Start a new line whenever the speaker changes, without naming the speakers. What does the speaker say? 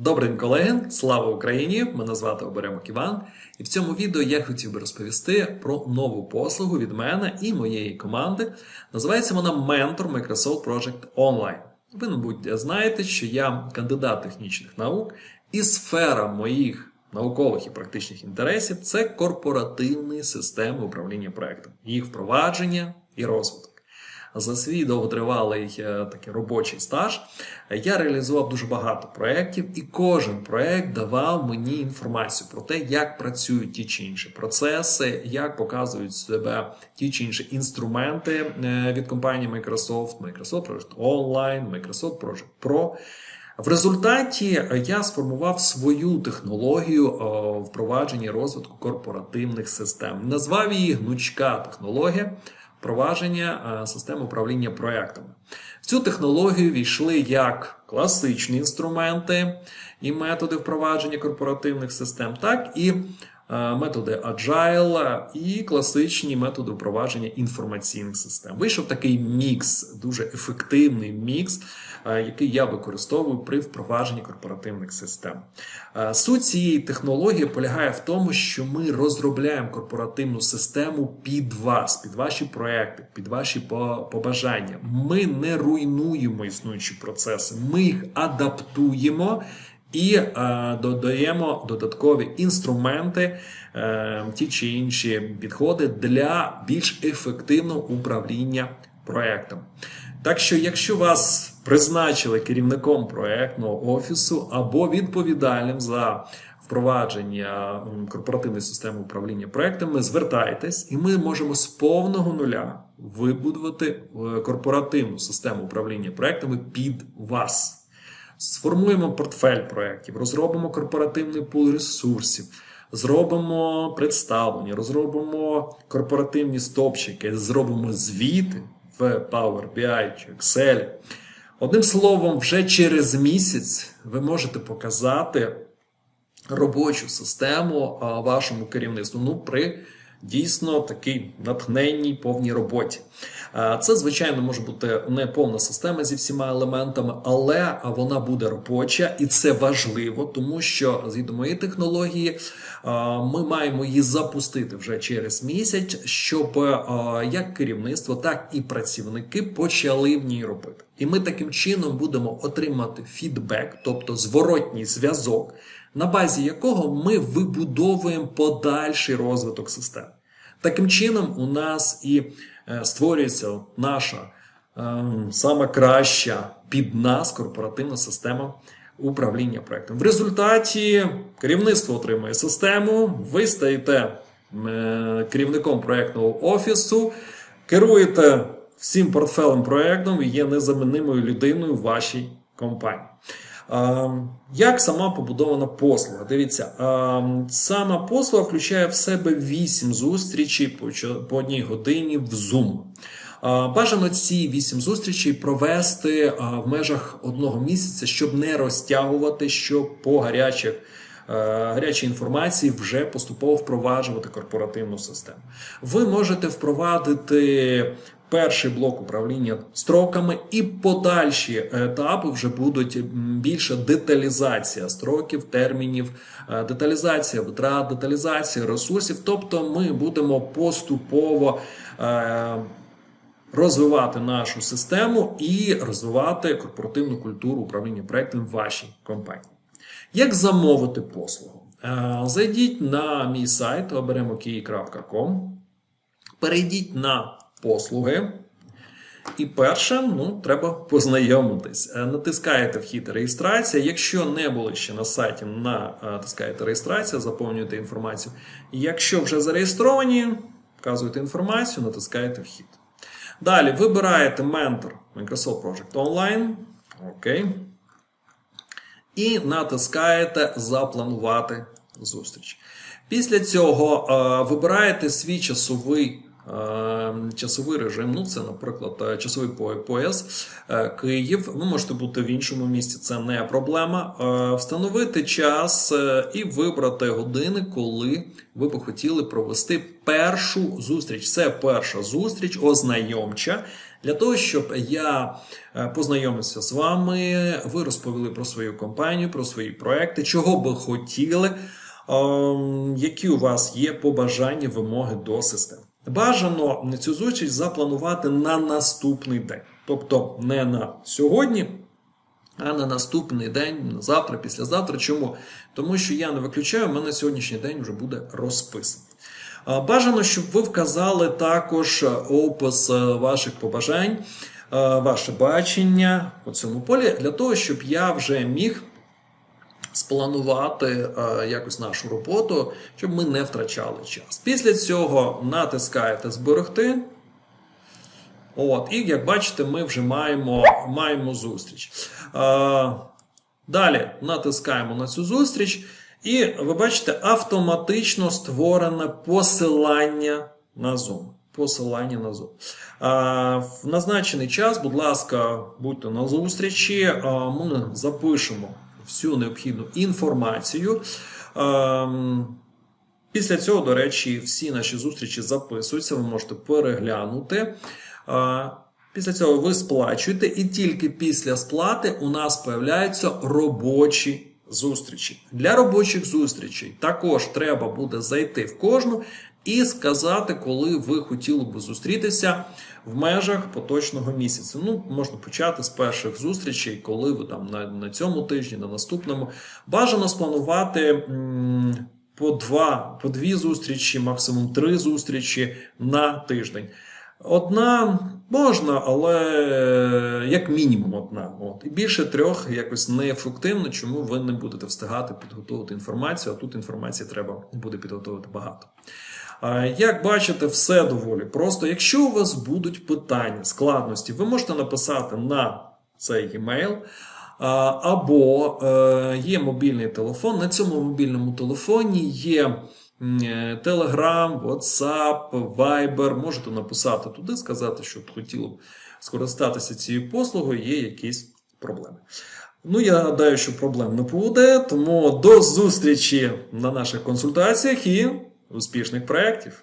Добрий колеги! Слава Україні! Мене звати Оберемок Іван. І в цьому відео я хотів би розповісти про нову послугу від мене і моєї команди. Називається вона Ментор Microsoft Project Online. Ви, мабуть, знаєте, що я кандидат технічних наук, і сфера моїх наукових і практичних інтересів це корпоративні системи управління проектом, їх впровадження і розвиток. За свій довготривалий е, такий робочий стаж е, я реалізував дуже багато проєктів, і кожен проєкт давав мені інформацію про те, як працюють ті чи інші процеси, як показують себе ті чи інші інструменти е, від компанії Microsoft, Microsoft Project Online, Microsoft Project Pro. В результаті я сформував свою технологію впровадження розвитку корпоративних систем. Назвав її гнучка технологія впровадження е, систем управління проектами. В цю технологію війшли як класичні інструменти і методи впровадження корпоративних систем, так і методи Agile і класичні методи впровадження інформаційних систем. Вийшов такий мікс, дуже ефективний мікс, е, який я використовую при впровадженні корпоративних систем. Е, Суть цієї технології полягає в тому, що ми розробляємо корпоративну систему під вас, під ваші проекти, під ваші побажання. Ми не руйнуємо існуючі процеси, ми їх адаптуємо і е, додаємо додаткові інструменти, е, ті чи інші підходи для більш ефективного управління проектом. Так що, якщо вас призначили керівником проектного офісу або відповідальним за впровадження корпоративної системи управління проектами, звертайтесь, і ми можемо з повного нуля вибудувати е, корпоративну систему управління проектами під вас. Сформуємо портфель проєктів, розробимо корпоративний пул ресурсів, зробимо представлення, розробимо корпоративні стопчики, зробимо звіти в Power BI чи Excel. Одним словом, вже через місяць ви можете показати робочу систему вашому керівництву. Ну, при дійсно такій натхненній повній роботі. Це, звичайно, може бути не повна система зі всіма елементами, але вона буде робоча, і це важливо, тому що згідно моєї технології ми маємо її запустити вже через місяць, щоб як керівництво, так і працівники почали в ній робити. І ми таким чином будемо отримати фідбек, тобто зворотній зв'язок, на базі якого ми вибудовуємо подальший розвиток систем. Таким чином, у нас і е, створюється наша е, сама краща під нас корпоративна система управління проектом. В результаті керівництво отримує систему, ви стаєте е, керівником проектного офісу, керуєте всім портфелем проектом і є незамінною людиною в вашій компанії. Е, Як сама побудована послуга? Дивіться, е, сама послуга включає в себе 8 зустрічей по одній годині в Zoom. Е, Бажано ці 8 зустрічей провести е, в межах одного місяця, щоб не розтягувати, щоб по гарячих е, гарячій інформації вже поступово впроваджувати корпоративну систему. Ви можете впровадити перший блок управління строками, і подальші етапи вже будуть більше деталізація строків, термінів, е, деталізація витрат, деталізація ресурсів. Тобто ми будемо поступово. е, розвивати нашу систему і розвивати корпоративну культуру управління проектом в вашій компанії. Як замовити послугу? Е, Зайдіть на мій сайт оберемокій.com, перейдіть на послуги. І перше, ну, треба познайомитись. Е, Натискаєте вхід реєстрація. Якщо не були ще на сайті, натискаєте реєстрація, заповнюєте інформацію. Якщо вже зареєстровані, вказуєте інформацію, натискаєте вхід. Далі вибираєте ментор Microsoft Project Online. Окей. І натискаєте Запланувати зустріч. Після цього е, вибираєте свій часовий. Е, Часовий режим, ну це, наприклад, е, часовий пояс е, Київ. Ви можете бути в іншому місці, це не проблема. Встановити час і вибрати години, коли ви б хотіли провести першу зустріч. Це перша зустріч, ознайомча, Для того, щоб я познайомився з вами, ви розповіли про свою компанію, про свої проекти, чого би хотіли, ем, які у вас є побажання, вимоги до системи. Бажано цю зустріч запланувати на наступний день, тобто не на сьогодні. А на наступний день, на завтра, післязавтра. Чому? Тому що я не виключаю, в мене сьогоднішній день вже буде розписаний. Бажано, щоб ви вказали також опис е, ваших побажань, е, ваше бачення по цьому полі, для того, щоб я вже міг спланувати е, якось нашу роботу, щоб ми не втрачали час. Після цього натискаєте зберегти. От, і як бачите, ми вже маємо, маємо зустріч. Е, далі натискаємо на цю зустріч, і ви бачите, автоматично створене посилання на Zoom. Посилання на Zoom. Е, в назначений час, будь ласка, будьте на зустрічі. Е, ми запишемо всю необхідну інформацію. Е, Після цього, до речі, всі наші зустрічі записуються, ви можете переглянути. Після цього ви сплачуєте, і тільки після сплати у нас появляються робочі зустрічі. Для робочих зустрічей також треба буде зайти в кожну і сказати, коли ви хотіли би зустрітися в межах поточного місяця. Ну, можна почати з перших зустрічей, коли ви там на, на цьому тижні, на наступному. Бажано спланувати. по два, по дві зустрічі, максимум три зустрічі на тиждень. Одна можна, але е, як мінімум одна. От. І більше трьох якось неефективно, чому ви не будете встигати підготувати інформацію, а тут інформації треба буде підготувати багато. Як бачите, все доволі просто. Якщо у вас будуть питання, складності, ви можете написати на цей емейл. Або е, є мобільний телефон. На цьому мобільному телефоні є Telegram, WhatsApp, Viber. Можете написати туди, сказати, що хотіло б скористатися цією послугою, є якісь проблеми. Ну, я гадаю, що проблем не буде, тому до зустрічі на наших консультаціях і успішних проєктів!